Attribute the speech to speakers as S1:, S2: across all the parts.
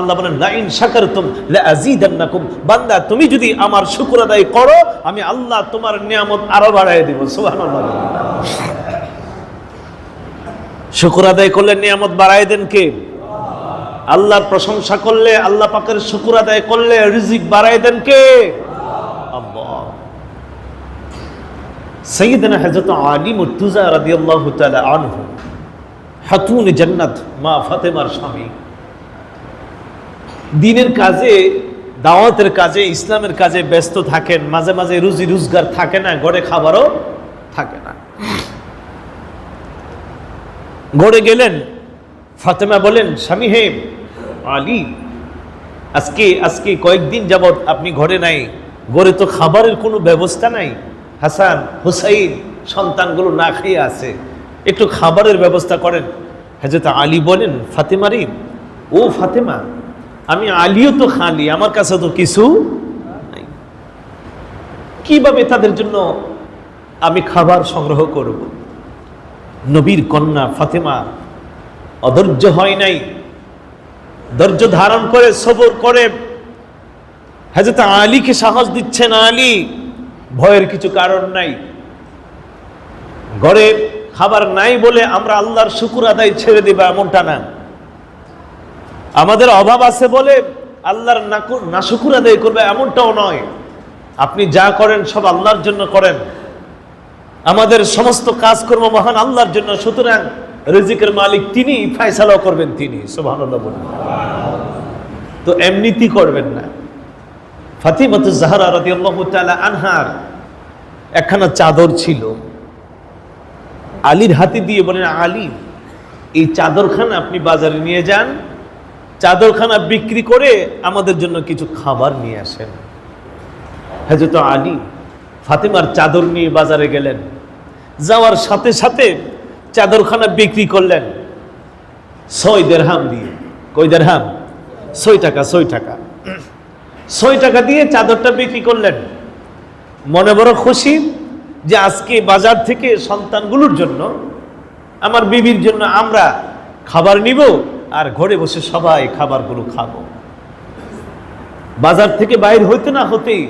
S1: আল্লাহ বলেন, লাইন শাকারতুম লাযীদান্নাকুম। বান্দা, তুমি যদি আমার শুকর আদায় করো, আমি আল্লাহ তোমার নিয়ামত আরও বাড়ায় দিব। শুকর আদায় করলে নিয়ামত বাড়ায় দেন কে? আল্লাহর প্রশংসা করলে, আল্লাহ পাকের শুকর আদায় করলে রিজিক বাড়ায় দেন কে? আল্লাহ। সৈয়দনা হযরত আলী মুর্তুজা রাদিয়াল্লাহু তাআলা আনহু, হাতুন জান্নাত মা ফাতেমার স্বামী। দিনের কাজে, দাওয়াতের কাজে, ইসলামের কাজে ব্যস্ত থাকেন, মাঝে মাঝে রুজি রোজগার থাকে না, ঘরে খাবারও থাকে না। ঘরে গেলেন, ফাতেমা বলেন, স্বামী হে আলী, আজকে আজকে কয়েকদিন যাবৎ আপনি ঘরে নাই, ঘরে তো খাবারের কোনো ব্যবস্থা নাই। হাসান, হুসাইন সন্তানগুলো না খেয়ে আছে, একটু খাবারের ব্যবস্থা করেন। হাজরত আলী বলেন, ফাতেমারি, ও ফাতেমা আমি আলিও তো খালি, আমার কাছে তো কিছু নাই। কীভাবে তাদের জন্য আমি খাবার সংগ্রহ করব? নবীর কন্যা ফাতেমা অধৈর্য হয় নাই, ধৈর্য ধারণ করে, সবর করে। হাজরত আলীকে সাহস দিচ্ছেন আলী, ভয়ের কিছু কারণ নাই। ঘরে খাবার নাই বলে আমরা আল্লাহর শুকুর আদায় ছেড়ে দিবা এমনটা না। আমাদের অভাব আছে বলে আল্লাহর নাশুকুর আদায় করবে এমনটাও নয়। আপনি যা করেন সব আল্লাহর জন্য করেন। আমাদের সমস্ত কাজকর্ম মহান আল্লাহর জন্য। সুতরাং রিজিকের মালিক তিনি, ফায়সালাও করবেন তিনি। সুবহানাল্লাহ বলুন। তো এমনিতি করবেন না। ফাতিমাতু জাহরা তাআলা আনহার একখানা চাদর ছিল। আলীর হাতে দিয়ে বলেন, আলী, এই চাদরখানা আপনি বাজারে নিয়ে যান। চাদরখানা বিক্রি করে আমাদের জন্য কিছু খাবার নিয়ে আসেন। হজরত আলী ফাতেমার চাদর নিয়ে বাজারে গেলেন। যাওয়ার সাথে সাথে চাদরখানা বিক্রি করলেন। ছয় দেড়হাম দিয়ে। কই দেড়হাম? ছয় টাকা ছয় টাকা। ছয় টাকা দিয়ে চাদরটা বিক্রি করলেন। মনে বড় খুশি যে আজকে বাজার থেকে সন্তানগুলোর জন্য, আমার বিবির জন্য আমরা খাবার নিব। আর ঘরে বসে সবাই খাবারগুলো খাব। বাজার থেকে বাইর হইতে না হতেই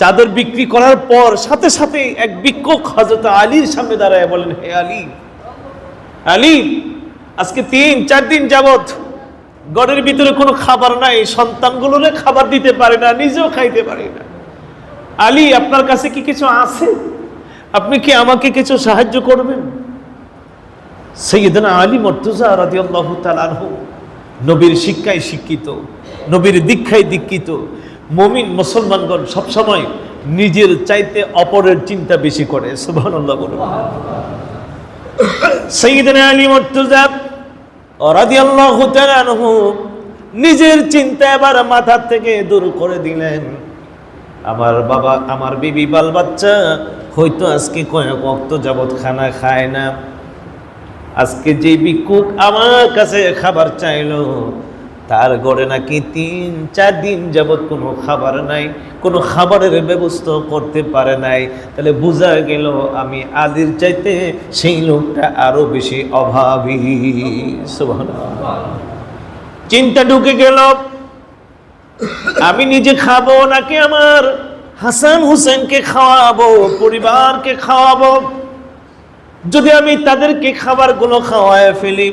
S1: চাদর বিক্রি করার পর সাথে সাথে এক বিক্ষোভ হজরত আলীর সামনে দাঁড়ায় বলেন, হে আলী আলী, আজকে তিন, চার দিন যাবত গড়ের ভিতরে কোনো খাবার নাই সন্তানগুলোরে খাবার দিতে পারে না, নিজেও খাইতে পারে না। আলী, আপনার কাছে কি কিছু আছে? আপনি কি আমাকে কিছু সাহায্য করবেন? সৈয়দনা আলী মর্তুজা রাদিয়াল্লাহু তাআলা আনহু নবীর শিক্ষায় শিক্ষিত, নবীর দীক্ষায় দীক্ষিত। মমিন মুসলমানগণ সবসময় নিজের চাইতে অপরের চিন্তা বেশি করে, সুবহানাল্লাহ বলুন। সৈয়দনা আলী মর্তুজা আনহু নিজের চিন্তা এবার মাথা থেকে দূর করে দিলেন। আমার বাবা, আমার বিবি, বাল বাচ্চা, হয়তো আজকে কয়েক অক্ত যাবৎ খানা খায় না। আজকে যে ভিক্ষুক আমার কাছে খাবার চাইলো, তার ঘরে নাকি তিন, চার দিন যাবৎ কোনো খাবার নাই, কোনো খাবারের ব্যবস্থা করতে পারে নাই। তাহলে বোঝা গেল আমি আদির চাইতে সেই লোকটা আরও বেশি অভাবী। চিন্তা ঢুকে গেল, আমি নিজে খাব নাকি আমার হাসান হুসেনকে খাওয়াবো, পরিবারকে খাওয়াবো? যদি আমি তাদেরকে খাবারগুলো খাওয়ায় ফেলি,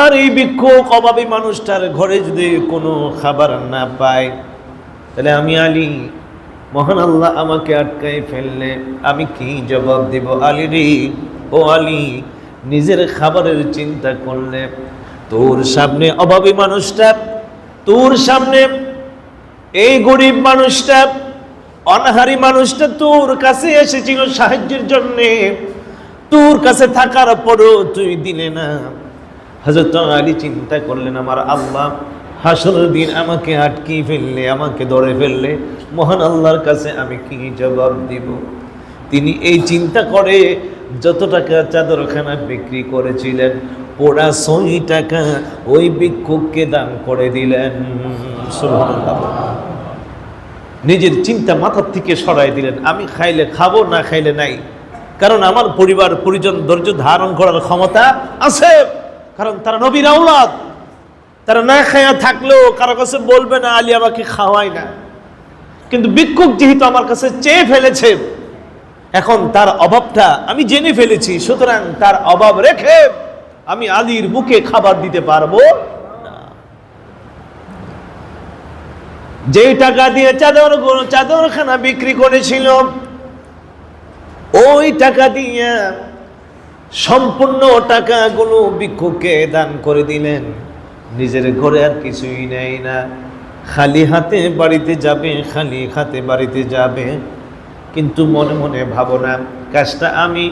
S1: আর এই বিক্ষোভ অভাবী মানুষটার ঘরে যদি কোনো খাবার না পায়, তাহলে আমি আলী, মহান আল্লাহ আমাকে আটকাই ফেললে আমি কি জবাব দেব? আলী রে, ও আলী, নিজের খাবারের চিন্তা করলে তোর সামনে অভাবী মানুষটা, তোর সামনে এই গরিব মানুষটা, অনাহারি মানুষটা তোর কাছে এসেছিল সাহায্যের জন্যে। তোর কাছে থাকার পরও তুই দিলে না। হজরত আলী চিন্তা করলেন, আমার আল্লাহ হাসর দিন আমাকে আটকে ফেললে, আমাকে ধরে ফেললে, মহান আল্লাহর কাছে আমি কি জবাব দিব? তিনি এই চিন্তা করে যত টাকা চাদরখানা বিক্রি করেছিলেন পোড়া সই টাকা ওই ভিক্ষুককে দান করে দিলেন। নিজের চিন্তা মাথার থেকে সরাই দিলেন, আমি খাইলে খাব, না খাইলে নাই। কারণ আমার পরিবার, পরিজন ধৈর্য ধারণ করার ক্ষমতা আছে। কারণ তারা নবীর আওলাদ। তারা না খায়া থাকলেও কারও কাছে বলবে না, আলী আমাকে খাওয়াই না। কিন্তু ভিক্ষুক যেহেতু আমার কাছে চেয়ে ফেলেছে, এখন তার অভাবটা আমি জেনে ফেলেছি, সুতরাং তার অভাব রেখে আমি আলীর বুকে খাবার দিতে পারব। যেই টাকা দিয়ে চাদর চাদরখানা বিক্রি করেছিল ওই টাকা দিয়ে সম্পূর্ণ টাকাগুলো ভিক্ষুককে দান করে দিলেন। নিজের ঘরে আর কিছুই নেই না। খালি হাতে বাড়িতে যাবে, খালি হাতে বাড়িতে যাবে। কিন্তু মনে মনে ভাবনা কাজটা আমি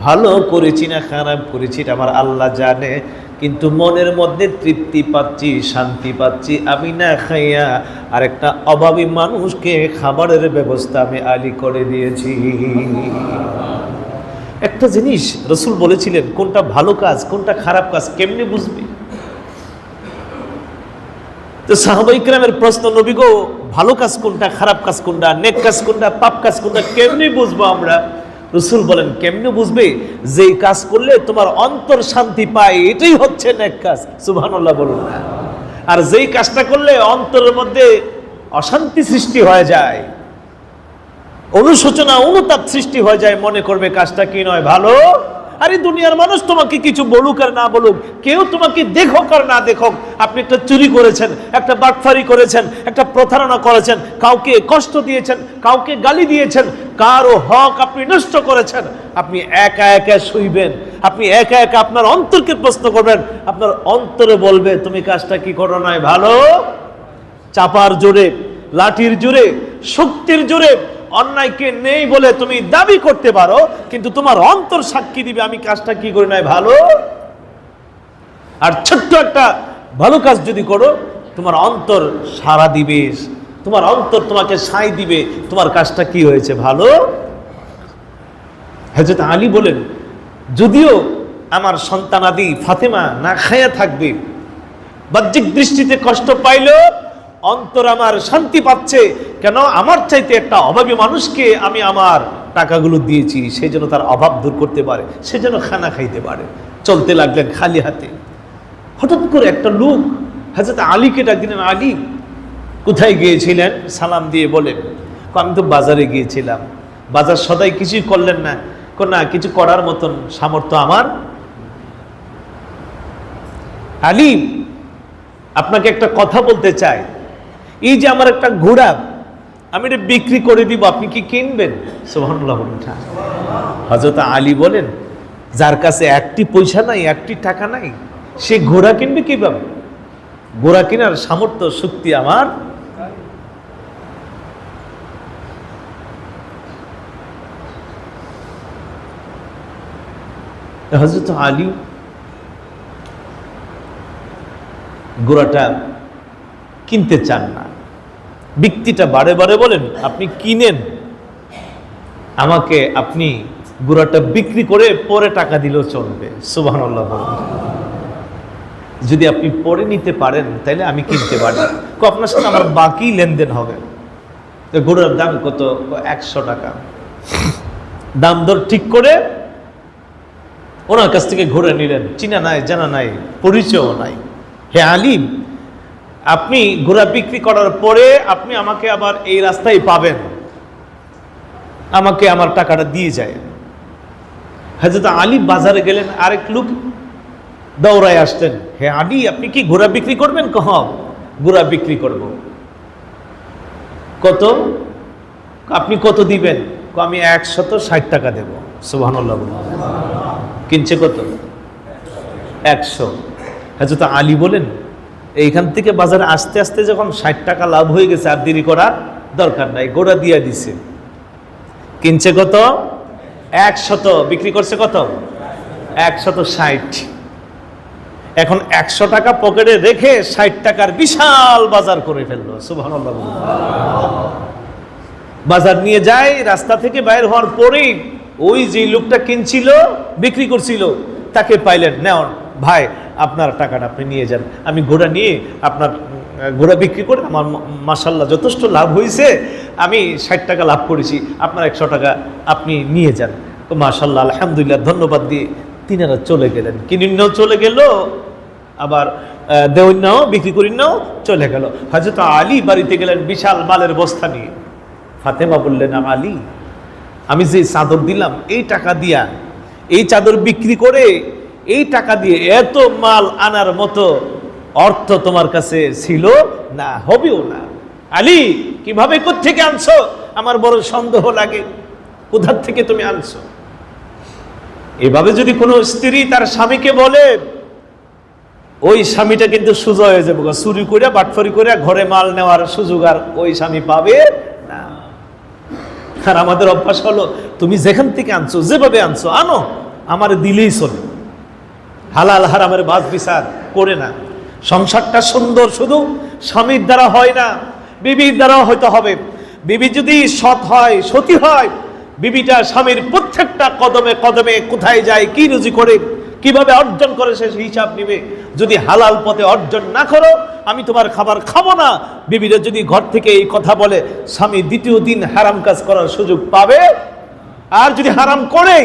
S1: ভালো করেছি না খারাপ করেছি আমার আল্লাহ জানে। কিন্তু মনের মধ্যে তৃপ্তি পাচ্ছি, শান্তি পাচ্ছি। আমি না খাইয়া আর একটা অভাবী মানুষকে খাবারের ব্যবস্থা আমি আলী করে দিয়েছি। একটা জিনিস রসুল বলেছিলেন, কোনটা ভালো কাজ, কোনটা খারাপ কাজ কেমনি বুঝবে? তো সাহাবাইকরামের প্রশ্ন, নবী গো, ভালো কাজ কোনটা, খারাপ কাজ কোনটা, নেক কাজ কোনটা, পাপ কাজ কোনটা, কেমনে বুঝব আমরা? রসুল বলেন, কেমনে বুঝবে? যেই কাজ করলে তোমার অন্তর শান্তি পায়, এটাই হচ্ছে নেক কাজ। সুবহানাল্লাহ বলুন। আর যেই কাজটা করলে অন্তরের মধ্যে অশান্তি সৃষ্টি হয়ে যায়, অনুশোচনা, অনুতাপ সৃষ্টি হয়ে যায়, মনে করবে কাজটা কি নয়, ভালো? আরে দুনিয়ার মানুষ তোমাকে কিছু বলুক আর না বলুক, কেউ তোমাকে দেখুক আর না দেখুক, আপনি একটা চুরি করেছেন, একটা বাটফারি করেছেন, একটা প্রতারণা করেছেন, কাউকে কষ্ট দিয়েছেন, কাউকে গালি দিয়েছেন, কারও হক আপনি নষ্ট করেছেন, আপনি একা একা শুইবেন, আপনি একা একা আপনার অন্তরকে প্রশ্ন করবেন, আপনার অন্তরে বলবে, তুমি কাজটা কি করো নয় ভালো? চাপার জোরে, লাঠির জোরে, শক্তির জোরে অন্যায়কে নেই বলে তুমি দাবি করতে পারো, কিন্তু তোমার অন্তর সাক্ষী দিবে, আমি কাজটা কি করি নাই, ভালো? আর ছোট্ট একটা ভালো কাজ যদি করো, তোমার অন্তর সারা দিবে, তোমার অন্তর তোমাকে সাই দিবে, তোমার কাজটা কি হয়েছে, ভালো? হজরত আলী বলেন, যদিও আমার সন্তানাদি ফাতেমা না খায়া থাকবে, বাহ্যিক দৃষ্টিতে কষ্ট পাইলেও অন্তর আমার শান্তি পাচ্ছে। কেন? আমার চাইতে একটা অভাবী মানুষকে আমি আমার টাকাগুলো দিয়েছি, সে যেন তার অভাব দূর করতে পারে, সে যেন খানা খাইতে পারে। চলতে লাগলেন খালি হাতে। হঠাৎ করে একটা লোক হাজরত আলীকে ডাক দিলেন আলী, কোথায় গিয়েছিলেন? সালাম দিয়ে বলেন আমি তো বাজারে গিয়েছিলাম। বাজার সদাই কিছুই করলেন না। না, কিছু করার মতন সামর্থ্য আমার? আলী, আপনাকে একটা কথা বলতে চাই। এই যে আমার একটা ঘোড়া, আমি এটা বিক্রি করে দিব, আপনি কি কিনবেন? হজরত আলী বলেন, যার কাছে একটি পয়সা নাই, একটি টাকা নাই, সে ঘোড়া কিনবে কীভাবে? ঘোড়া কেনার সামর্থ্য, শক্তি আমার হজরত আলী গোড়াটা কিনতে চান না। ব্যক্তিটা বারে বারে বলেন, আপনি কিনেন। আমাকে আপনি গুড়াটা বিক্রি করে পরে টাকা দিলেও চলবে। সুবাহ যদি আপনি পরে নিতে পারেন তাহলে আমি কিনতে পারি। আপনার সাথে আমার বাকি লেনদেন হবে। তো দাম কত? একশো টাকা। দাম দর ঠিক করে ওনার কাছ থেকে ঘুরে নিলেন। চিনা নাই, জানা নাই পরিচয় নাই। হে আলিম আপনি ঘোড়া বিক্রি করার পরে আপনি আমাকে আবার এই রাস্তায় পাবেন। আমাকে আমার টাকাটা দিয়ে যায়। হাজরত আলী বাজারে গেলেন, আরেক লোক দৌড়ায় আসতেন। হে আলী, আপনি কি ঘোড়া বিক্রি করবেন কহ ঘোড়া বিক্রি করব। কত? আপনি কত দিবেন? আমি একশত ষাট টাকা দেব। বলুন। কিনছে কত? একশো। হাজরত আলী বলেন এইখান থেকে বাজারে আস্তে আস্তে যখন ষাট টাকা লাভ হয়ে গেছে আর দেরি করার দরকার নাই, গোড়া দিয়ে দিছে। কিনছে কত? একশত। বিক্রি করছে কত? একশত ষাট। এখন একশো টাকা পকেটে রেখে ষাট টাকার বিশাল বাজার করে ফেলল বাজার নিয়ে যায়, রাস্তা থেকে বাইর হওয়ার পরেই ওই যে লোকটা কিনছিল, বিক্রি করছিল, তাকে পাইলেন, নেওয়ার। ভাই, আপনার টাকাটা আপনি নিয়ে যান। আমি ঘোড়া নিয়ে আপনার ঘোড়া বিক্রি করে আমার মাসাল্লাহ যথেষ্ট লাভ হয়েছে আমি ষাট টাকা লাভ করেছি, আপনার একশো টাকা আপনি নিয়ে যান। তো মাসাল্লাহ আলহামদুলিল্লাহ, ধন্যবাদ দিয়ে তিনারা চলে গেলেন। কিনিন্নও চলে গেল, আবার দেউন নাও বিক্রি করি নাও চলে গেল। হজরত আলী বাড়িতে গেলেন বিশাল মালের বস্তা নিয়ে। ফাতেমা বললেন, আলী, আমি যে চাদর দিলাম, এই টাকা দিয়া, এই চাদর বিক্রি করে এই টাকা দিয়ে এত মাল আনার মতো অর্থ তোমার কাছে ছিল না, হবেও না। আলী, কীভাবে থেকে আনছো? আমার বড় সন্দেহ লাগে। কোথার থেকে তুমি আনছো? এভাবে যদি কোনো স্ত্রী তার স্বামীকে বলে, ওই স্বামীটা কিন্তু সুযোগ হয়ে যাবে চুরি করে বাটফরি করে ঘরে মাল নেওয়ার সুযোগ আর ওই স্বামী পাবে না। আর আমাদের অভ্যাস হলো, তুমি যেখান থেকে আনছো, যেভাবে আনছো, আনো। আমার দিলেই চলে। হালাল হারামের বাস বিচার করে না। সংসারটা সুন্দর শুধু স্বামীর দ্বারা হয় না, বিবির দ্বারা হয়তো হবে। বিবি যদি সৎ হয়, সতী হয়, বিবিটা স্বামীর প্রত্যেকটা কদমে কদমে কোথায় যায়, কি রুজি করে, কীভাবে অর্জন করে সে হিসাব নিবে। যদি হালাল পথে অর্জন না করো, আমি তোমার খাবার খাব না। বিবিরা যদি ঘর থেকে এই কথা বলে, স্বামী দ্বিতীয় দিন হারাম কাজ করার সুযোগ পাবে। আর যদি হারাম করে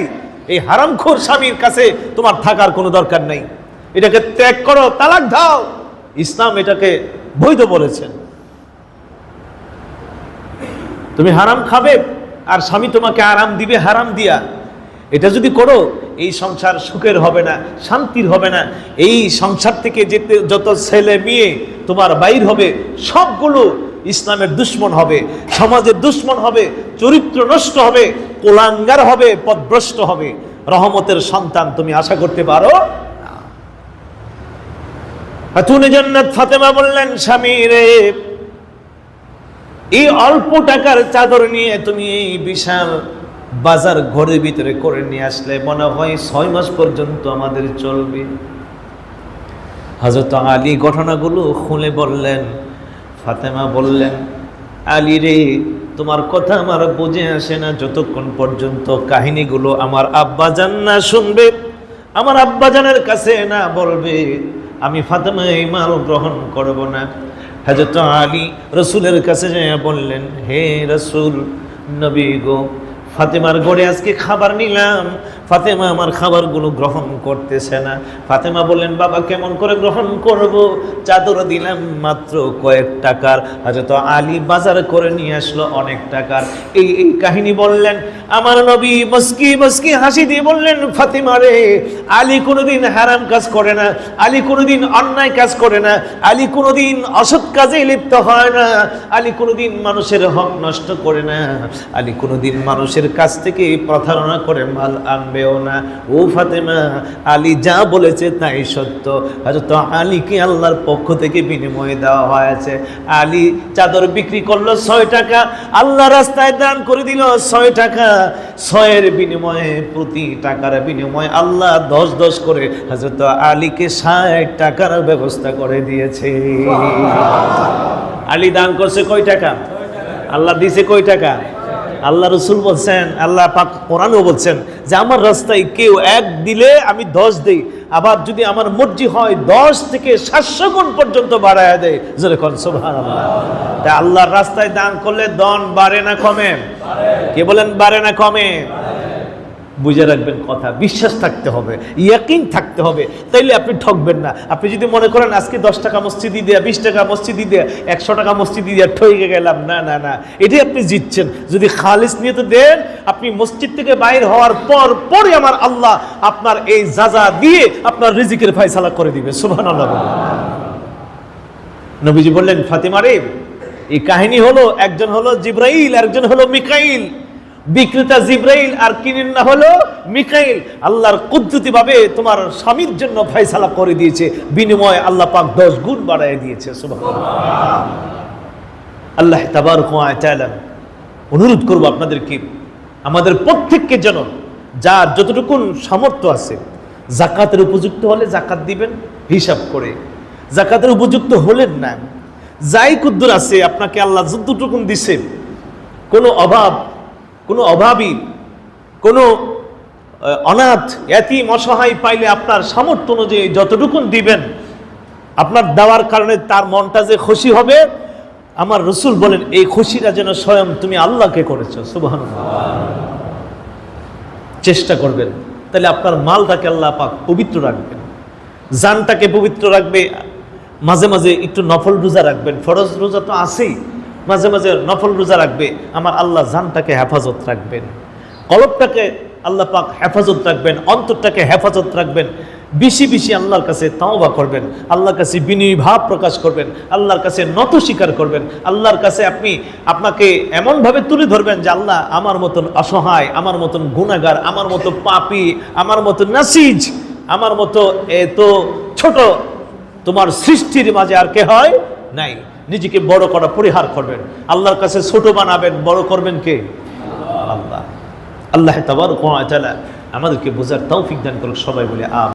S1: এই হারামখোর স্বামীর কাছে তোমার থাকার কোনো দরকার নেই। এটাকে ত্যাগ করো, তালাক দাও। ইসলাম এটাকে বৈধ বলেছেন। তুমি হারাম খাবে আর স্বামী তোমাকে আরাম দিবে, হারাম দিয়া। এটা যদি করো, এই সংসার সুখের হবে না, শান্তির হবে না। এই সংসার থেকে যেতে, যত ছেলে মেয়ে তোমার বাইর হবে, সবগুলো ইসলামের দুশ্মন হবে, সমাজের দুশ্মন হবে, চরিত্র নষ্ট হবে, কোলাঙ্গার হবে, পদভ্রষ্ট হবে। রহমতের সন্তান তুমি আশা করতে পারো হাতুনে জান্নাত ফাতেমা বললেন, স্বামী রে, এই অল্প টাকার চাদর নিয়ে তুমি এই বিশাল বাজার ঘরের ভিতরে করে নিয়ে আসলে মনে হয় ছয় মাস পর্যন্ত আমাদের চলবে। হজরত আলী ঘটনাগুলো খুলে বললেন ফাতেমা বললেন, আলী রে, তোমার কথা আমার বুঝে আসে না। যতক্ষণ পর্যন্ত কাহিনীগুলো আমার আব্বাজান না শুনবে, আমার আব্বাজানের কাছে না বলবে, আমি ফাতেমা এই মাল গ্রহণ করব না। হাজরত আলী রসুলের কাছে বললেন, হে রসুল, নবী গো ফাতেমার ঘরে আজকে খাবার নিলাম। ফাতেমা আমার খাবারগুলো গ্রহণ করতেছে না। ফাতেমা বললেন, বাবা, কেমন করে গ্রহণ করব? চাদর দিলাম মাত্র কয়েক টাকার। হয়তো আলী বাজার করে নিয়ে আসলো অনেক টাকার। এই এই কাহিনী বললেন, আমার নবী মস্কি মস্কি হাসি দিয়ে বললেন, ফাতেমা রে, আলী কোনোদিন হারাম কাজ করে না, আলী কোনোদিন অন্যায় কাজ করে না, আলী কোনোদিন অসৎ কাজে লিপ্ত হয় না, আলী কোনোদিন মানুষের হক নষ্ট করে না, আলী কোনোদিন মানুষের কাছ থেকে প্রতারণা করে মাল আনবেও না। ও ফাতেমা আলী যা বলেছে তাই সত্য। হয়তো আলীকে আল্লাহর পক্ষ থেকে বিনিময় দেওয়া হয়েছে। আলী চাদর বিক্রি করল ছয় টাকা আল্লাহ রাস্তায় দান করে দিল ছয় টাকা। ছয়ের বিনিময়ে প্রতি টাকার বিনিময়ে আল্লাহ দশ দশ করে হজরত আলীকে ষাট টাকার ব্যবস্থা করে দিয়েছে। আলী দান করছে কয় টাকা? আল্লাহ দিছে কয় টাকা? আল্লাহ রসুল বলছেন, আল্লাহ পাক কোরআনও বলছেন যে আমার রাস্তায় কেউ এক দিলে আমি দশ দিই, আবার যদি আমার মর্জি হয় দশ থেকে সাতশো গুণ পর্যন্ত বাড়ায় দেয় যেরকম সোভান তাই আল্লাহর রাস্তায় দান করলে দন বাড়ে না কমে? কে বলেন বাড়ে না কমে? বুঝে রাখবেন কথা, বিশ্বাস থাকতে হবে, ইয়াকিন থাকতে হবে। তাইলে আপনি ঠকবেন না। আপনি যদি মনে করেন আজকে দশ টাকা মসজিদি দেয়া, বিশ টাকা মসজিদি দেয়া, একশো টাকা মসজিদি দেয়া ঠকে গেলাম, না না না। এটাই আপনি জিতছেন। যদি খালিস নিয়ে তো দেন, আপনি মসজিদ থেকে বাইর হওয়ার পর পরে আমার আল্লাহ আপনার এই যাজা দিয়ে আপনার রিজিকের ফাইসালা করে দিবে। সুবহান আল্লাহ নবীজি বললেন, ফাতিমা রে, এই কাহিনী হলো, একজন হলো জিব্রাইল একজন হলো মিকাইল। বিক্রেতা জিব্রাইল আর কিনেন না হলো মিকাইল। আল্লাহর কুদ্রতি ভাবে তোমার স্বামীর জন্য ফয়সালা করে দিয়েছে। বিনিময়ে আল্লাহ পাক দশ গুণ বাড়ায় দিয়েছে। আল্লাহ তাবার অনুরোধ করব আপনাদেরকে, আমাদের প্রত্যেককে যেন যার যতটুকুন সামর্থ্য আছে, জাকাতের উপযুক্ত হলে জাকাত দিবেন, হিসাব করে। জাকাতের উপযুক্ত হলেন না। যাই কুদ্দুর আছে, আপনাকে আল্লাহ যতটুকুন দিছে, কোনো অভাব কোনো অভাবী, কোনো অনাথ, এতিম, অসহায় পাইলে আপনার সামর্থ্য অনুযায়ী যতটুকুন দিবেন, আপনার দেওয়ার কারণে তার মনটা যে খুশি হবে, আমার রসুল বলেন, এই খুশিটা যেন স্বয়ং তুমি আল্লাহকে করেছ। সুবহান চেষ্টা করবেন। তাহলে আপনার মালটাকে আল্লাহ পাক পবিত্র রাখবেন। জানটাকে পবিত্র রাখবে, মাঝে মাঝে একটু নফল রোজা রাখবেন। ফরজ রোজা তো আছেই। মাঝে মাঝে নফল রোজা রাখবে, আমার আল্লাহ জানটাকে হেফাজত রাখবেন। কলবটাকে আল্লাহ পাক হেফাজত রাখবেন, অন্তরটাকে হেফাজত রাখবেন। বেশি বেশি আল্লাহর কাছে তাওবা করবেন, আল্লাহর কাছে বিনয়ী ভাব প্রকাশ করবেন, আল্লাহর কাছে নত স্বীকার করবেন, আল্লাহর কাছে আপনি আপনাকে এমনভাবে তুলে ধরবেন যে আল্লাহ আমার মতন অসহায়, আমার মতন গুণাগার আমার মতো পাপি, আমার মতো নাসিজ, আমার মতো এত ছোট, তোমার সৃষ্টির মাঝে আর কে হয়? নাই। নিজেকে বড় করা, পরিহার করবেন। আল্লাহর কাছে ছোট বানাবেন, বড় করবেন কে? আল্লাহ। আল্লাহ তাবার আমাদেরকে বোঝার তৌফিক দান করুক, সবাই বলে আ